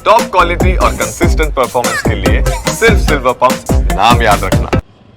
Top quality और consistent performance के लिए सिर्फ सिल्वर पंप नाम याद रखना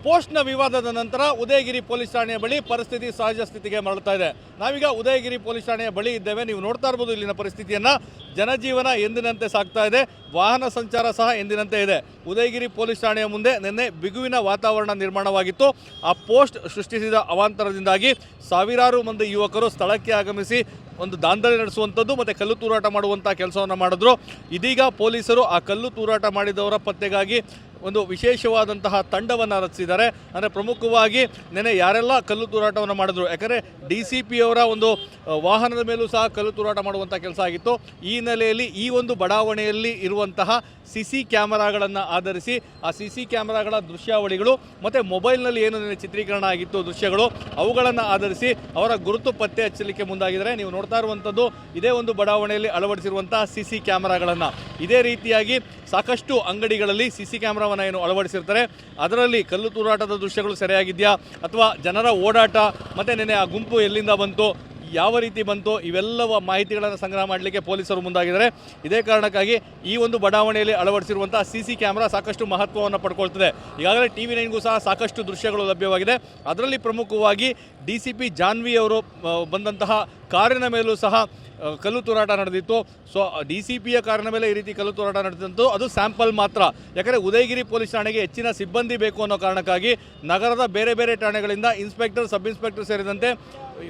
ಪೋಸ್ಟ್ನ ವಿವಾದದ ನಂತರ ಉದಯಗಿರಿ ಪೊಲೀಸ್ ಠಾಣೆಯ ಬಳಿ ಪರಿಸ್ಥಿತಿ ಸಹಜ ಸ್ಥಿತಿಗೆ ಮರಳ್ತಾ ಇದೆ ನಾವೀಗ ಉದಯಗಿರಿ ಪೊಲೀಸ್ ಠಾಣೆಯ ಬಳಿ ಇದ್ದೇವೆ ನೀವು ನೋಡ್ತಾ ಇರ್ಬೋದು ಇಲ್ಲಿನ ಪರಿಸ್ಥಿತಿಯನ್ನ ಜನಜೀವನ ಎಂದಿನಂತೆ ಸಾಗ್ತಾ ಇದೆ ವಾಹನ ಸಂಚಾರ ಸಹ ಎಂದಿನಂತೆ ಇದೆ ಉದಯಗಿರಿ ಪೊಲೀಸ್ ಠಾಣೆಯ ಮುಂದೆ ನಿನ್ನೆ ಬಿಗುವಿನ ವಾತಾವರಣ ನಿರ್ಮಾಣವಾಗಿತ್ತು ಆ ಪೋಸ್ಟ್ ಸೃಷ್ಟಿಸಿದ ಅವಾಂತರದಿಂದಾಗಿ ಸಾವಿರಾರು ಮಂದಿ ಯುವಕರು ಸ್ಥಳಕ್ಕೆ ಆಗಮಿಸಿ ಒಂದು ದಾಂಧಲೆ ನಡೆಸುವಂಥದ್ದು ಮತ್ತು ಕಲ್ಲು ತೂರಾಟ ಮಾಡುವಂಥ ಕೆಲಸವನ್ನು ಮಾಡಿದ್ರು. ಇದೀಗ ಪೊಲೀಸರು ಆ ಕಲ್ಲು ತೂರಾಟ ಮಾಡಿದವರ ಪತ್ತೆಗಾಗಿ ಒಂದು ವಿಶೇಷವಾದಂತಹ ತಂಡವನ್ನು ರಚಿಸಿದ್ದಾರೆ. ಅಂದರೆ ಪ್ರಮುಖವಾಗಿ ನೆನೆ ಯಾರೆಲ್ಲ ಕಲ್ಲು ತೂರಾಟವನ್ನು ಮಾಡಿದ್ರು? ಯಾಕಂದರೆ ಡಿ ಸಿ ಪಿ ಅವರ ಒಂದು ವಾಹನದ ಮೇಲೂ ಸಹ ಕಲ್ಲು ತೂರಾಟ ಮಾಡುವಂಥ ಕೆಲಸ ಆಗಿತ್ತು. ಈ ಹಿನ್ನೆಲೆಯಲ್ಲಿ ಈ ಒಂದು ಬಡಾವಣೆಯಲ್ಲಿ ಇರುವಂತಹ ಸಿ ಸಿ ಕ್ಯಾಮರಾಗಳನ್ನು ಆಧರಿಸಿ ಆ ಸಿ ಸಿ ಕ್ಯಾಮರಾಗಳ ದೃಶ್ಯಾವಳಿಗಳು ಮತ್ತು ಮೊಬೈಲ್ನಲ್ಲಿ ಏನು ನೆನೆ ಚಿತ್ರೀಕರಣ ಆಗಿತ್ತು ದೃಶ್ಯಗಳು ಅವುಗಳನ್ನು ಆಧರಿಸಿ ಅವರ ಗುರುತು ಪತ್ತೆ ಹಚ್ಚಲಿಕ್ಕೆ ಮುಂದಾಗಿದ್ದಾರೆ. ನೀವು ನೋಡ್ತಾ ಇರುವಂಥದ್ದು ಇದೇ ಒಂದು ಬಡಾವಣೆಯಲ್ಲಿ ಅಳವಡಿಸಿರುವಂತಹ ಸಿ ಸಿ ಕ್ಯಾಮರಾಗಳನ್ನು. ಇದೇ ರೀತಿಯಾಗಿ ಸಾಕಷ್ಟು ಅಂಗಡಿಗಳಲ್ಲಿ ಸಿ ಸಿ ಕ್ಯಾಮರಾವನ್ನು ಏನು ಅಳವಡಿಸಿರ್ತಾರೆ. ಅದರಲ್ಲಿ ಕಲ್ಲು ತೂರಾಟದ ದೃಶ್ಯಗಳು ಸೆರೆಯಾಗಿದೆಯಾ? ಅಥವಾ ಜನರ ಓಡಾಟ, ಮತ್ತು ನೆನೆ ಆ ಗುಂಪು ಎಲ್ಲಿಂದ ಬಂತು? ಯಾವ ರೀತಿ ಬಂತು ಇವೆಲ್ಲವ ಮಾಹಿತಿಗಳನ್ನು ಸಂಗ್ರಹ ಮಾಡಲಿಕ್ಕೆ ಪೊಲೀಸರು ಮುಂದಾಗಿದ್ದಾರೆ. ಇದೇ ಕಾರಣಕ್ಕಾಗಿ ಈ ಒಂದು ಬಡಾವಣೆಯಲ್ಲಿ ಅಳವಡಿಸಿರುವಂತಹ ಸಿ ಸಿ ಕ್ಯಾಮ್ರಾ ಸಾಕಷ್ಟು ಮಹತ್ವವನ್ನು ಪಡ್ಕೊಳ್ತದೆ. ಈಗಾಗಲೇ ಟಿ ವಿ ನೈನ್ಗೂ ಸಹ ಸಾಕಷ್ಟು ದೃಶ್ಯಗಳು ಲಭ್ಯವಾಗಿದೆ. ಅದರಲ್ಲಿ ಪ್ರಮುಖವಾಗಿ ಡಿ ಸಿ ಪಿ ಜಾನ್ವಿ ಅವರು ಬಂದಂತಹ ಕಾರಿನ ಮೇಲೂ ಸಹ ಕಲ್ಲು ತೂರಾಟ ನಡೆದಿತ್ತು. ಸೊ, ಡಿ ಸಿ ಪಿಯ ಕಾರಿನ ಮೇಲೆ ಈ ರೀತಿ ಕಲ್ಲು ತೂರಾಟ ನಡೆದಿತ್ತು ಅದು ಸ್ಯಾಂಪಲ್ ಮಾತ್ರ. ಯಾಕಂದರೆ ಉದಯಗಿರಿ ಪೊಲೀಸ್ ಠಾಣೆಗೆ ಹೆಚ್ಚಿನ ಸಿಬ್ಬಂದಿ ಬೇಕು ಅನ್ನೋ ಕಾರಣಕ್ಕಾಗಿ ನಗರದ ಬೇರೆ ಬೇರೆ ಠಾಣೆಗಳಿಂದ ಇನ್ಸ್ಪೆಕ್ಟರ್, ಸಬ್ ಇನ್ಸ್ಪೆಕ್ಟರ್ ಸೇರಿದಂತೆ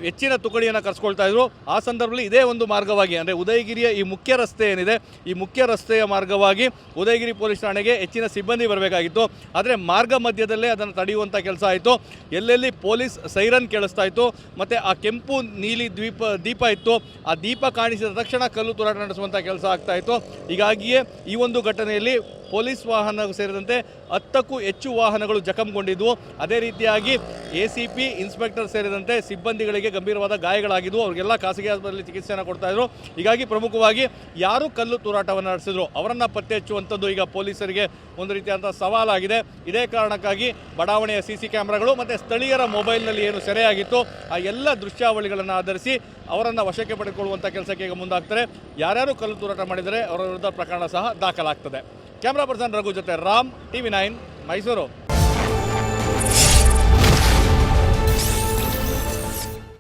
ಹೆಚ್ಚಿನ ತುಕಡಿಯನ್ನು ಕರೆಸ್ಕೊಳ್ತಾ ಇದ್ರು. ಆ ಸಂದರ್ಭದಲ್ಲಿ ಇದೇ ಒಂದು ಮಾರ್ಗವಾಗಿ, ಅಂದರೆ ಉದಯಗಿರಿಯ ಈ ಮುಖ್ಯ ರಸ್ತೆ ಏನಿದೆ, ಈ ಮುಖ್ಯ ರಸ್ತೆಯ ಮಾರ್ಗವಾಗಿ ಉದಯಗಿರಿ ಪೊಲೀಸ್ ಠಾಣೆಗೆ ಹೆಚ್ಚಿನ ಸಿಬ್ಬಂದಿ ಬರಬೇಕಾಗಿತ್ತು. ಆದರೆ ಮಾರ್ಗ ಮಧ್ಯದಲ್ಲೇ ಅದನ್ನು ತಡೆಯುವಂಥ ಕೆಲಸ ಆಯಿತು. ಎಲ್ಲೆಲ್ಲಿ ಪೊಲೀಸ್ ಸೈರನ್ ಕೇಳಿಸ್ತಾ ಇತ್ತು, ಮತ್ತು ಆ ಕೆಂಪು ನೀಲಿ ದ್ವೀಪ, ದೀಪ ಇತ್ತು, ಆ ದೀಪ ಕಾಣಿಸಿದ ತಕ್ಷಣ ಕಲ್ಲು ತುರಾಟ ನಡೆಸುವಂಥ ಕೆಲಸ ಆಗ್ತಾ ಇತ್ತು. ಹೀಗಾಗಿಯೇ ಈ ಒಂದು ಘಟನೆಯಲ್ಲಿ ಪೊಲೀಸ್ ವಾಹನ ಸೇರಿದಂತೆ ಹತ್ತಕ್ಕೂ ಹೆಚ್ಚು ವಾಹನಗಳು ಜಖಂಗೊಂಡಿದ್ವು. ಅದೇ ರೀತಿಯಾಗಿ ಎ ಇನ್ಸ್ಪೆಕ್ಟರ್ ಸೇರಿದಂತೆ ಸಿಬ್ಬಂದಿಗಳಿಗೆ ಗಂಭೀರವಾದ ಗಾಯಗಳಾಗಿದ್ವು. ಅವರಿಗೆಲ್ಲ ಖಾಸಗಿ ಆಸ್ಪತ್ರೆಯಲ್ಲಿ ಚಿಕಿತ್ಸೆಯನ್ನು ಕೊಡ್ತಾ ಇದ್ರು. ಹೀಗಾಗಿ ಪ್ರಮುಖವಾಗಿ ಯಾರು ಕಲ್ಲು ತೂರಾಟವನ್ನು ನಡೆಸಿದ್ರು, ಅವರನ್ನು ಪತ್ತೆ ಹಚ್ಚುವಂಥದ್ದು ಈಗ ಪೊಲೀಸರಿಗೆ ಒಂದು ರೀತಿಯಾದಂಥ ಸವಾಲಾಗಿದೆ. ಇದೇ ಕಾರಣಕ್ಕಾಗಿ ಬಡಾವಣೆಯ ಸಿ ಸಿ ಕ್ಯಾಮ್ರಾಗಳು ಮತ್ತು ಸ್ಥಳೀಯರ ಮೊಬೈಲ್ನಲ್ಲಿ ಏನು ಸೆರೆಯಾಗಿತ್ತು, ಆ ಎಲ್ಲ ದೃಶ್ಯಾವಳಿಗಳನ್ನು ಆಧರಿಸಿ ಅವರನ್ನು ವಶಕ್ಕೆ ಪಡೆದುಕೊಳ್ಳುವಂಥ ಕೆಲಸಕ್ಕೆ ಈಗ ಮುಂದಾಗ್ತಾರೆ. ಯಾರ್ಯಾರು ಕಲ್ಲು ತೂರಾಟ ಮಾಡಿದರೆ ಅವರ ವಿರುದ್ಧ ಪ್ರಕರಣ ಸಹ ದಾಖಲಾಗ್ತದೆ. ಕ್ಯಾಮ್ರಾ ಪರ್ಸನ್ ರಘು ಜೊತೆ ರಾಮ್ ಟಿವಿ ನೈನ್ ಮೈಸೂರು.